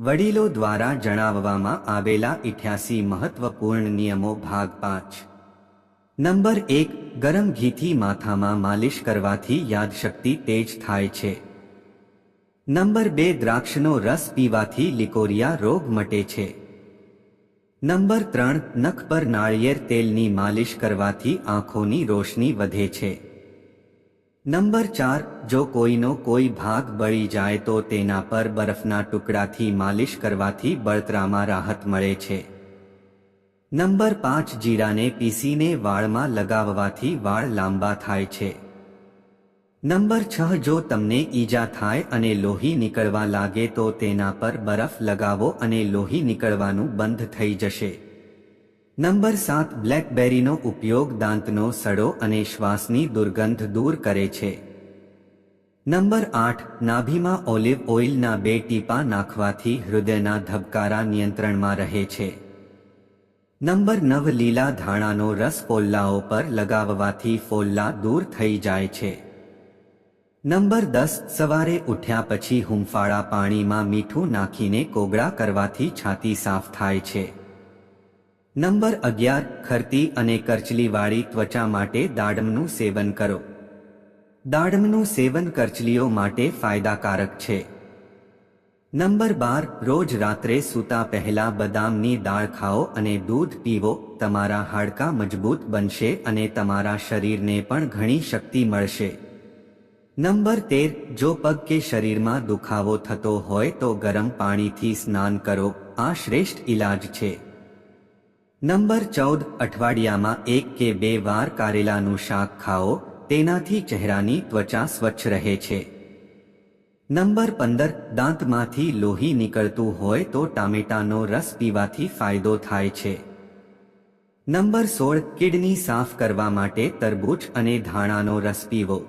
વડીલો દ્વારા જણાવવામાં આવેલા ઇઠ્યાસી મહત્વપૂર્ણ નિયમો ભાગ પાંચ. નંબર એક, ગરમ ઘીથી માથામાં માલિશ કરવાથી યાદશક્તિ તેજ થાય છે. નંબર બે, દ્રાક્ષનો રસ પીવાથી લિકોરિયા રોગ મટે છે. નંબર ત્રણ, નખ પર નાળિયેર તેલની માલિશ કરવાથી આંખોની રોશની વધે છે. નંબર ચાર, જો કોઈનો કોઈ ભાગ બળી જાય તો તેના પર બરફના ટુકડાથી માલિશ કરવાથી બળતરામાં રાહત મળે છે. નંબર પાંચ, જીરાને પીસીને વાળમાં લગાવવાથી વાળ લાંબા થાય છે. નંબર છ, જો તમને ઈજા થાય અને લોહી નીકળવા લાગે તો તેના પર બરફ લગાવો અને લોહી નીકળવાનું બંધ થઈ જશે. નંબર સાત, બ્લેકબેરીનો ઉપયોગ દાંતનો સડો અને શ્વાસની દુર્ગંધ દૂર કરે છે. નંબર આઠ, નાભીમાં ઓલિવ ઓઇલના બે ટીપા નાખવાથી હૃદયના ધબકારા નિયંત્રણમાં રહે છે. નંબર નવ, લીલા ધાણાનો રસ ફોલ્લાઓ પર લગાવવાથી ફોલ્લા દૂર થઈ જાય છે. નંબર દસ, સવારે ઉઠ્યા પછી હુંફાળા પાણીમાં મીઠું નાખીને કોગળા કરવાથી છાતી સાફ થાય છે. નંબર અગિયાર, ખરતી અને કરચલીવાળી ત્વચા માટે દાડમનું સેવન કરો. દાડમનું સેવન કરચલીઓ માટે ફાયદાકારક છે. નંબર બાર, રોજ રાત્રે સૂતા પહેલા બદામની દાળ ખાઓ અને દૂધ પીવો, તમારા હાડકાં મજબૂત બનશે અને તમારા શરીરને પણ ઘણી શક્તિ મળશે. નંબર તેર, જો પગ કે શરીરમાં દુખાવો થતો હોય તો ગરમ પાણીથી સ્નાન કરો, આ શ્રેષ્ઠ ઇલાજ છે. નંબર ચૌદ અઠવાડિયામાં એક કે બે વાર કારેલાનું શાક ખાઓ, તેનાથી ચહેરાની ત્વચા સ્વચ્છ રહે છે. નંબર પંદર, દાંતમાંથી લોહી નીકળતું હોય તો ટામેટાનો રસ પીવાથી ફાયદો થાય છે. નંબર સોળ, કિડની સાફ કરવા માટે તરબૂચ અને ધાણાનો રસ પીવો.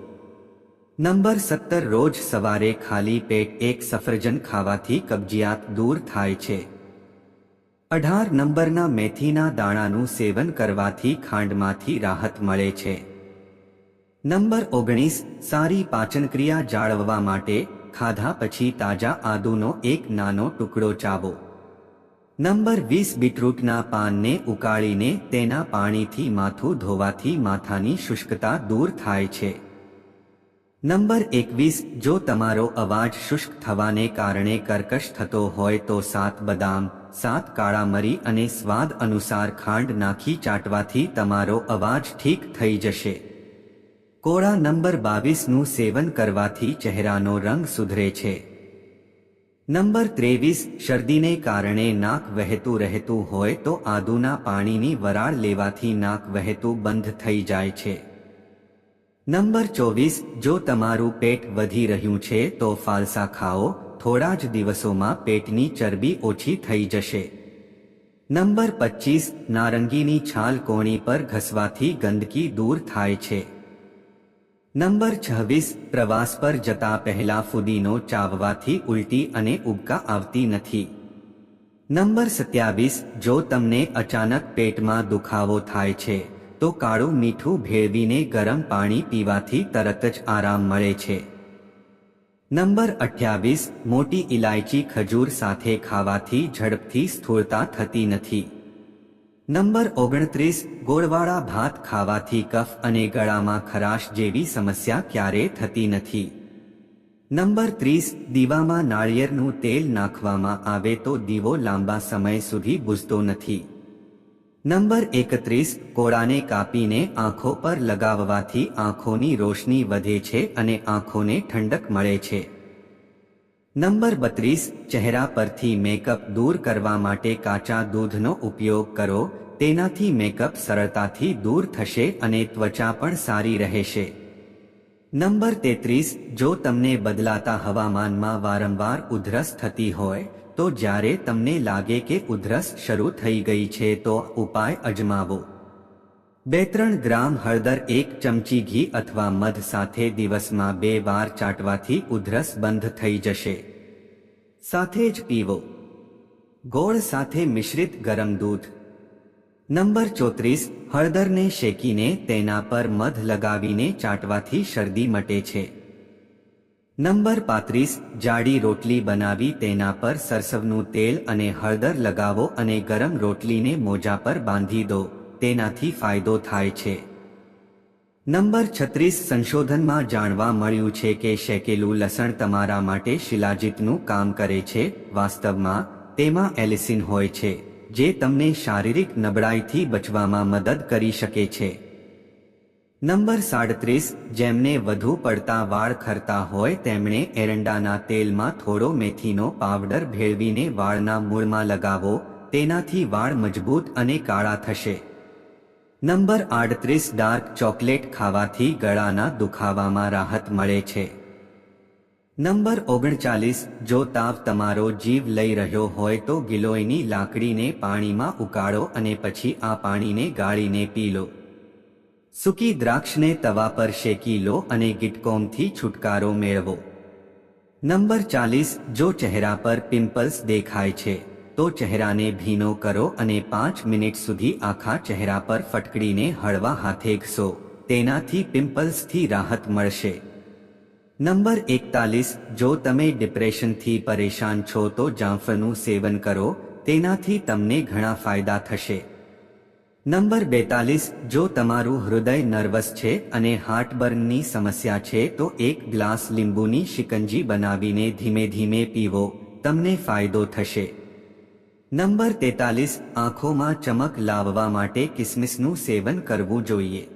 નંબર સત્તર, રોજ સવારે ખાલી પેટ એક સફરજન ખાવાથી કબજિયાત દૂર થાય છે. અઢાર નંબરના મેથીના દાણાનું સેવન કરવાથી ખાંડમાંથી રાહત મળે છે. નંબર ઓગણીસ, સારી પાચનક્રિયા જાળવવા માટે ખાધા પછી તાજા આદુનો એક નાનો ટુકડો ચાવો. નંબર વીસ, બીટરૂટના પાનને ઉકાળીને તેના પાણીથી માથું ધોવાથી માથાની શુષ્કતા દૂર થાય છે. નંબર એકવીસ, જો તમારો અવાજ શુષ્ક થવાને કારણે કર્કશ થતો હોય તો સાત બદામ સાત કાળા મરી અને સ્વાદ અનુસાર ખાંડ નાખી ચાટવાથી તમારો અવાજ ઠીક થઈ જશે. કોળા નંબર બાવીસનું સેવન કરવાથી ચહેરાનો રંગ સુધરે છે. નંબર ત્રેવીસ, શરદીને કારણે નાક વહેતું રહેતું હોય તો આદુના પાણીની વરાળ લેવાથી નાક વહેતું બંધ થઈ જાય છે. નંબર ચોવીસ, જો તમારું પેટ વધી રહ્યું છે તો ફાલસા ખાઓ થોડા જ દિવસોમાં પેટની ચરબી ઓછી થઈ જશે. નંબર પચીસ, નારંગીની છાલ કોણી પર ઘસવાથી ગંદકી દૂર થાય છે. નંબર છવ્વીસ, પ્રવાસ પર જતા પહેલા ફુદીનો ચાવવાથી ઉલટી અને ઉબકા આવતી નથી. નંબર સત્યાવીસ, જો તમને અચાનક પેટમાં દુખાવો થાય છે, તો કાળું મીઠું ભેળવીને ગરમ પાણી પીવાથી તરત જ આરામ મળે છે. નંબર અઠ્યાવીસ, મોટી ઇલાયચી ખજૂર સાથે ખાવાથી ઝડપથી સ્થૂળતા થતી નથી. નંબર ઓગણત્રીસ, ગોળવાળા ભાત ખાવાથી કફ અને ગળામાં ખરાશ જેવી સમસ્યા ક્યારે થતી નથી. નંબર ત્રીસ, દીવામાં નાળિયેરનું તેલ નાખવામાં આવે તો દીવો લાંબા સમય સુધી બુઝતો નથી. નંબર એકત્રીસ, કોળાને કાપીને આંખો પર લગાવવાથી આંખોની રોશની વધે છે અને આંખોને ઠંડક મળે છે. નંબર બત્રીસ, ચહેરા પરથી મેકઅપ દૂર કરવા માટે કાચા દૂધનો ઉપયોગ કરો, તેનાથી મેકઅપ સરળતાથી દૂર થશે અને ત્વચા પણ સારી રહેશે. નંબર તેત્રીસ, જો તમને બદલાતા હવામાનમાં વારંવાર ઉધરસ થતી હોય તો જ્યારે તમને લાગે કે ઉધરસ શરૂ થઈ ગઈ છે, તો ઉપાય અજમાવો. બે ત્રણ ગ્રામ હળદર, એક ચમચી ઘી અથવા મધ સાથે દિવસમાં બે વાર ચાટવાથી ઉધરસ બંધ થઈ જશે. સાથે જ પીવો. ગોળ સાથે મિશ્રિત ગરમ દૂધ. નંબર ચોત્રીસ, હળદરને શેકીને તેના પર મધ લગાવીને ચાટવાથી શરદી મટે છે. નંબર પાંત્રીસ, જાડી રોટલી બનાવી તેના પર સરસવનું તેલ અને હળદર લગાવો અને ગરમ રોટલીને મોજા પર બાંધી દો, તેનાથી ફાયદો થાય છે. નંબર છત્રીસ, સંશોધનમાં જાણવા મળ્યું છે કે શેકેલું લસણ તમારા માટે શિલાજીતનું કામ કરે છે, વાસ્તવમાં, તેમાં એલિસિન હોય છે, જે તમને શારીરિક નબળાઈથી બચવામાં મદદ કરી શકે છે. નંબર સાડત્રીસ, જેમને વધુ પડતા વાળ ખરતા હોય તેમણે એરંડાના તેલમાં થોડો મેથીનો પાવડર ભેળવીને વાળના મૂળમાં લગાવો, તેનાથી વાળ મજબૂત અને કાળા થશે. નંબર આડત્રીસ, ડાર્ક ચોકલેટ ખાવાથી ગળાના દુખાવામાં રાહત મળે છે. નંબર ઓગણચાલીસ, જો તાવ તમારો જીવ લઈ રહ્યો હોય તો ગિલોયની લાકડીને પાણીમાં ઉકાળો અને પછી આ પાણીને ગાળીને પી લો. સૂકી દ્રાક્ષને તવા પર શેકી લો અને ગીટકોમથી છુટકારો મેળવો. નંબર ચાલીસ, જો ચહેરા પર પિમ્પલ્સ દેખાય છે, તો ચહેરાને ભીનો કરો અને પાંચ મિનિટ સુધી આખા ચહેરા પર ફટકડીને હળવા હાથે ઘસો, તેનાથી પિમ્પલ્સથી રાહત મળશે. નંબર એકતાલીસ, જો તમે ડિપ્રેશનથી પરેશાન છો તો જામફળનું સેવન કરો, તેનાથી તમને ઘણા ફાયદા થશે. નંબર બેતાલીસ, જો તમારું હૃદય નર્વસ છે અને હાર્ટબર્નની સમસ્યા છે, તો એક ગ્લાસ લીંબુની શિકંજી બનાવીને ધીમે ધીમે પીવો, તમને ફાયદો થશે. નંબર તેતાલીસ, આંખોમાં ચમક લાવવા માટે કિસમિસનું સેવન કરવું જોઈએ.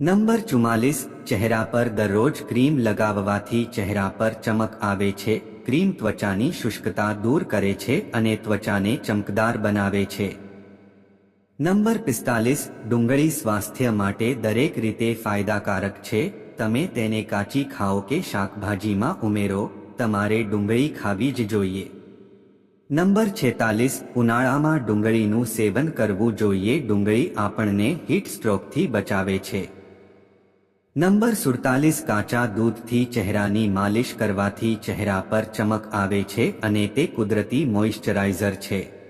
નંબર ચુમ્માલીસ, ચહેરા પર દરરોજ ક્રીમ લગાવવાથી ચહેરા પર ચમક આવે છે, ક્રીમ ત્વચાની શુષ્કતા દૂર કરે છે અને ત્વચાને ચમકદાર બનાવે છે. નંબર પિસ્તાલીસ, ડુંગળી સ્વાસ્થ્ય માટે દરેક રીતે ફાયદાકારક છે. તમે તેને કાચી ખાઓ કે શાકભાજીમાં ઉમેરો. તમારે ડુંગળી ખાવી જ જોઈએ. નંબર છેતાલીસ, ઉનાળામાં ડુંગળીનું સેવન કરવું જોઈએ. ડુંગળી આપણને હીટ સ્ટ્રોકથી બચાવે છે. નંબર સુડતાલીસ, કાચા દૂધથી ચહેરાની માલિશ કરવાથી ચહેરા પર ચમક આવે છે અને તે કુદરતી મોઇશ્ચરાઇઝર છે.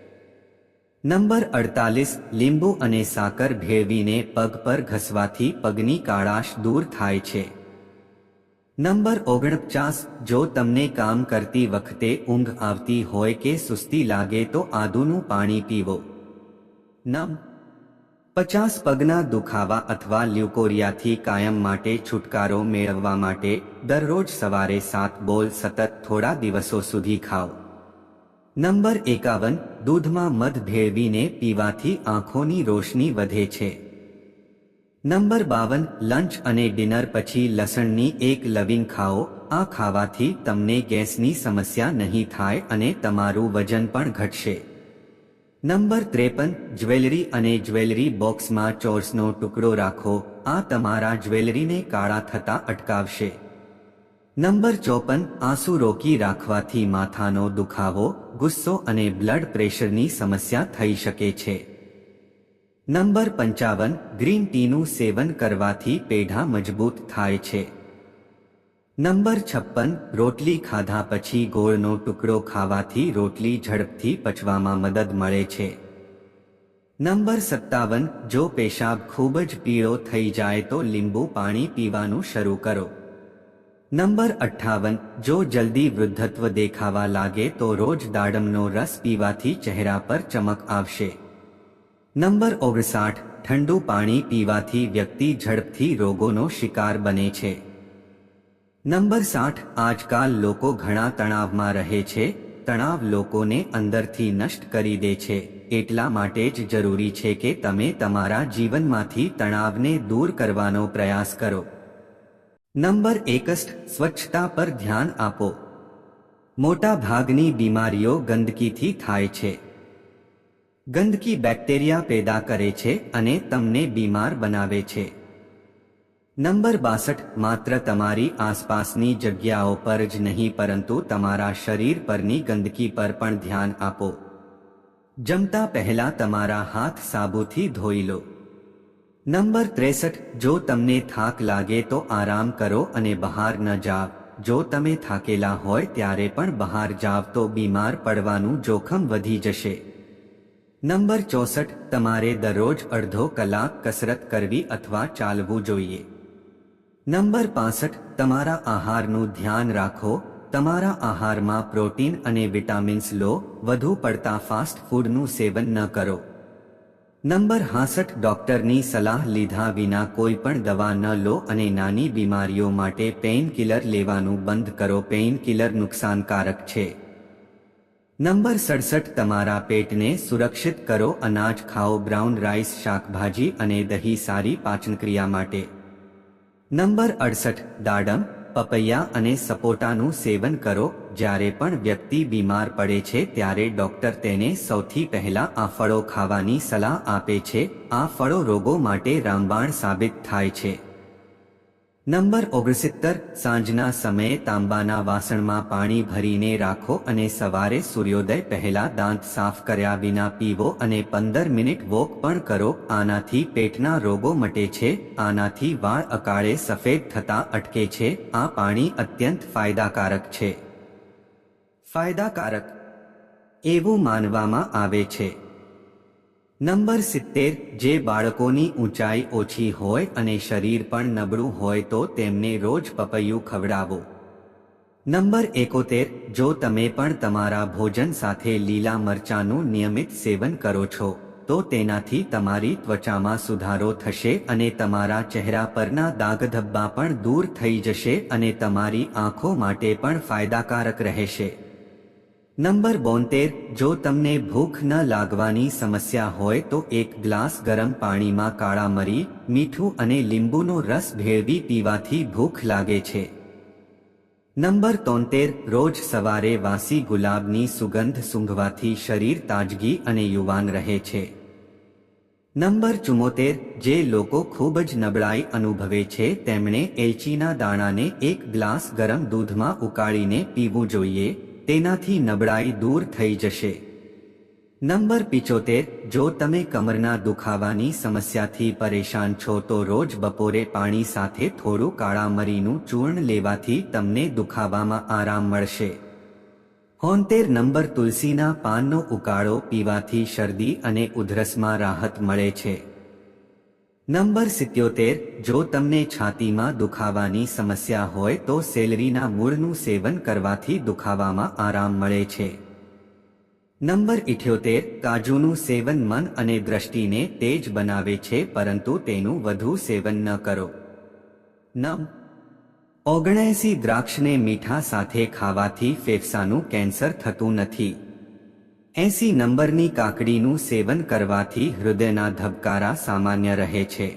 નંબર અડતાલીસ, લીંબુ અને સાકર ભેળવીને પગ પર ઘસવાથી પગની કાળાશ દૂર થાય છે. નંબર ઓગણપચાસ, જો તમને કામ કરતી વખતે ઊંઘ આવતી હોય કે સુસ્તી લાગે તો આદુનું પાણી પીવો. નમ. પચાસ પગના દુખાવા અથવા લ્યુકોરિયાથી કાયમ માટે છુટકારો મેળવવા માટે દરરોજ સવારે સાત બોલ સતત થોડા દિવસો સુધી ખાઓ. નંબર એકાવન, દૂધમાં મધ ભેળવીને પીવાથી આંખોની રોશની વધે છે. નંબર બાવન, લંચ અને ડિનર પછી લસણની એક લવિંગ ખાઓ, આ ખાવાથી તમને ગેસની સમસ્યા નહીં થાય અને તમારું વજન પણ ઘટશે. નંબર ત્રેપન, જ્વેલરી અને જ્વેલરી બોક્સમાં ચોર્સનો ટુકડો રાખો, આ તમારા જ્વેલરીને કાળા થતા અટકાવશે. નંબર ચોપન આંસુ રોકી રાખવાથી માથાનો દુખાવો, ગુસ્સો અને બ્લડ પ્રેશરની સમસ્યા થઈ શકે છે. નંબર પંચાવન ગ્રીન ટીનું સેવન કરવાથી પેઢા મજબૂત થાય છે. નંબર છપ્પન રોટલી ખાધા પછી ગોળનો ટુકડો ખાવાથી રોટલી ઝડપથી પચવામાં મદદ મળે છે. નંબર સત્તાવન જો પેશાબ ખૂબ જ પીળો થઈ જાય તો લીંબુ પાણી પીવાનું શરૂ કરો. નંબર અઠ્ઠાવન, જો જલ્દી વૃદ્ધત્વ દેખાવા લાગે તો રોજ દાડમનો રસ પીવાથી ચહેરા પર ચમક આવશે. નંબર ઓગણસાઠ, ઠંડુ પાણી પીવાથી વ્યક્તિ ઝડપથી રોગોનો શિકાર બને છે. નંબર સાઠ, આજકાલ લોકો ઘણા તણાવમાં રહે છે, તણાવ લોકોને અંદરથી નષ્ટ કરી દે છે, એટલા માટે જ જરૂરી છે કે તમે તમારા જીવનમાંથી તણાવને દૂર કરવાનો પ્રયાસ કરો. નંબર એકસ્ટ, સ્વચ્છતા પર ધ્યાન આપો. મોટા ભાગની બીમારીઓ ગંદકીથી થાય છે. ગંદકી બેક્ટેરિયા પેદા કરે છે અને તમને બીમાર બનાવે છે. નંબર બાસઠ, માત્ર તમારી આસપાસની જગ્યાઓ પર જ નહીં, પરંતુ તમારા શરીર પરની ગંદકી પર પણ ધ્યાન આપો. જમતા પહેલા તમારા હાથ સાબુથી ધોઈ લો. નંબર ત્રેસઠ, જો તમને થાક લાગે તો આરામ કરો અને બહાર ન જાવ. જો તમે થાકેલા હોય ત્યારે પણ બહાર જાવ તો બીમાર પડવાનું જોખમ વધી જશે. નંબર ચોસઠ, તમારે દરરોજ અડધો કલાક કસરત કરવી અથવા ચાલવું જોઈએ. નંબર પાસઠ, તમારા આહારનું ધ્યાન રાખો. તમારા આહારમાં પ્રોટીન અને વિટામિન્સ લો. વધુ પડતા ફાસ્ટ ફૂડનું સેવન ન કરો. નંબર હાસઠ ડોક્ટરની સલાહ લીધા વિના કોઈ પણ દવા ન લો અને નાની બીમારીઓ માટે પેઇન કિલર લેવાનું બંધ કરો. પેઇન કિલર નુકસાનકારક છે. નંબર સડસઠ, તમારા પેટને સુરક્ષિત કરો, અનાજ ખાઓ, બ્રાઉન રાઈસ, શાકભાજી અને દહીં સારી પાચનક્રિયા માટે. નંબર અડસઠ, દાડમ, પપૈયા અને સપોટાનું સેવન કરો. જ્યારે પણ વ્યક્તિ બીમાર પડે છે ત્યારે ડોક્ટર તેને સૌથી પહેલા આ ફળો ખાવાની સલાહ આપે છે. આ ફળો રોગો માટે રામબાણ સાબિત થાય છે. નંબર ઓગણસિત્તર. સાંજના સમયે તાંબાના વાસણમાં પાણી ભરીને રાખો અને સવારે સૂર્યોદય પહેલા દાંત સાફ કર્યા વિના પીવો અને પંદર મિનિટ વોક પણ કરો. આનાથી પેટના રોગો મટે છે. આનાથી વાળ અકાળે સફેદ થતા અટકે છે. આ પાણી અત્યંત ફાયદાકારક છે. ફાયદાકારક. એવું માનવામાં આવે છે. નંબર સિત્તેર, જે બાળકોની ઊંચાઈ ઓછી હોય અને શરીર પણ નબળું હોય તો તેમને રોજ પપૈયું ખવડાવો. નંબર એકોતેર, જો તમે પણ તમારા ભોજન સાથે લીલા મરચાંનું નિયમિત સેવન કરો છો, તો તેનાથી તમારી ત્વચામાં સુધારો થશે અને તમારા ચહેરા પરના દાગધબ્બા પણ દૂર થઈ જશે અને તમારી આંખો માટે પણ ફાયદાકારક રહેશે. નંબર બોતેર, જો તમને ભૂખ ન લાગવાની સમસ્યા હોય તો એક ગ્લાસ ગરમ પાણીમાં કાળા મરી, મીઠું અને લીંબુનો રસ ભેળવી પીવાથી ભૂખ લાગે છે. નંબર તોતેર, રોજ સવારે વાસી ગુલાબની સુગંધ સૂંઘવાથી શરીર તાજગી અને યુવાન રહે છે. નંબર ચુમ્મોતેર જે લોકો ખૂબ જ નબળાઈ અનુભવે છે તેમણે એલચીના દાણાને એક ગ્લાસ ગરમ દૂધમાં ઉકાળીને પીવું જોઈએ. તેનાથી નબળાઈ દૂર થઈ જશે. નંબર પિચોતેર, જો તમે કમરના દુખાવાની સમસ્યાથી પરેશાન છો તો રોજ બપોરે પાણી સાથે થોડું કાળા મરીનું ચૂર્ણ લેવાથી તમને દુખાવામાં આરામ મળશે. હોનતેર નંબર તુલસીના પાનનો ઉકાળો પીવાથી શરદી અને ઉધરસમાં રાહત મળે છે. નંબર સિત્યોતેર, જો તમને છાતીમાં દુખાવાની સમસ્યા હોય તો સેલરીના મૂળનું સેવન કરવાથી દુખાવામાં આરામ મળે છે. નંબર ઇઠ્યોતેર, કાજુનું સેવન મન અને દ્રષ્ટિને તેજ બનાવે છે પરંતુ તેનું વધુ સેવન ન કરો. નમ. ઓગણએસી દ્રાક્ષને મીઠા સાથે ખાવાથી ફેફસાનું કેન્સર થતું નથી. એસી નંબરની કાકડીનું સેવન કરવાથી હૃદયના ધબકારા સામાન્ય રહે છે.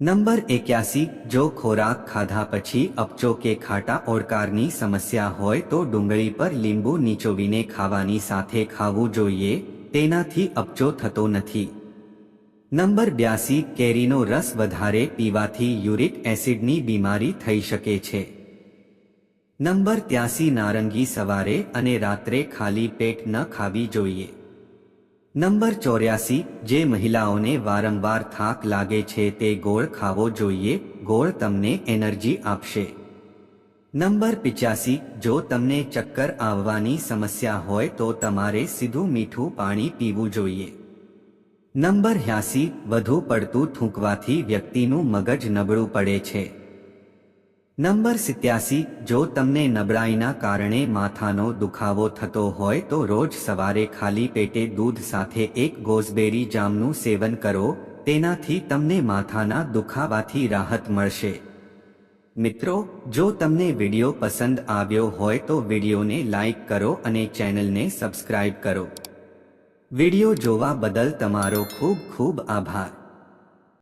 નંબર એક્યાસી, જો ખોરાક ખાધા પછી અપચો કે ખાટા ઓડકારની સમસ્યા હોય તો ડુંગળી પર લીંબુ નીચોવીને ખાવાની સાથે ખાવું જોઈએ, તેનાથી અપચો થતો નથી. નંબર બ્યાસી, કેરીનો રસ વધારે પીવાથી યુરિક એસિડની બીમારી થઈ શકે છે. નંબર ત્યાસી નારંગી સવારે અને રાત્રે ખાલી પેટ ન ખાવી જોઈએ. નંબર ચોર્યાસી, જે મહિલાઓને વારંવાર થાક લાગે છે તે ગોળ ખાવો જોઈએ, ગોળ તમને એનર્જી આપશે. નંબર પિચ્યાસી, જો તમને ચક્કર આવવાની સમસ્યા હોય તો તમારે સીધું મીઠું પાણી પીવું જોઈએ. નંબર હ્યાસી વધુ પડતું થૂંકવાથી વ્યક્તિનું મગજ નબળું પડે છે. નંબર સિત્યાસી, જો તમને નબળાઈના કારણે માથાનો દુખાવો થતો હોય તો રોજ સવારે ખાલી પેટે દૂધ સાથે એક ગોઝબેરી જામનું સેવન કરો, તેનાથી તમને માથાના દુખાવાથી રાહત મળશે. મિત્રો, જો તમને વીડિયો પસંદ આવ્યો હોય તો વિડીયોને લાઈક કરો અને ચેનલને સબસ્ક્રાઇબ કરો. વિડિયો જોવા બદલ તમારો ખૂબ ખૂબ આભાર.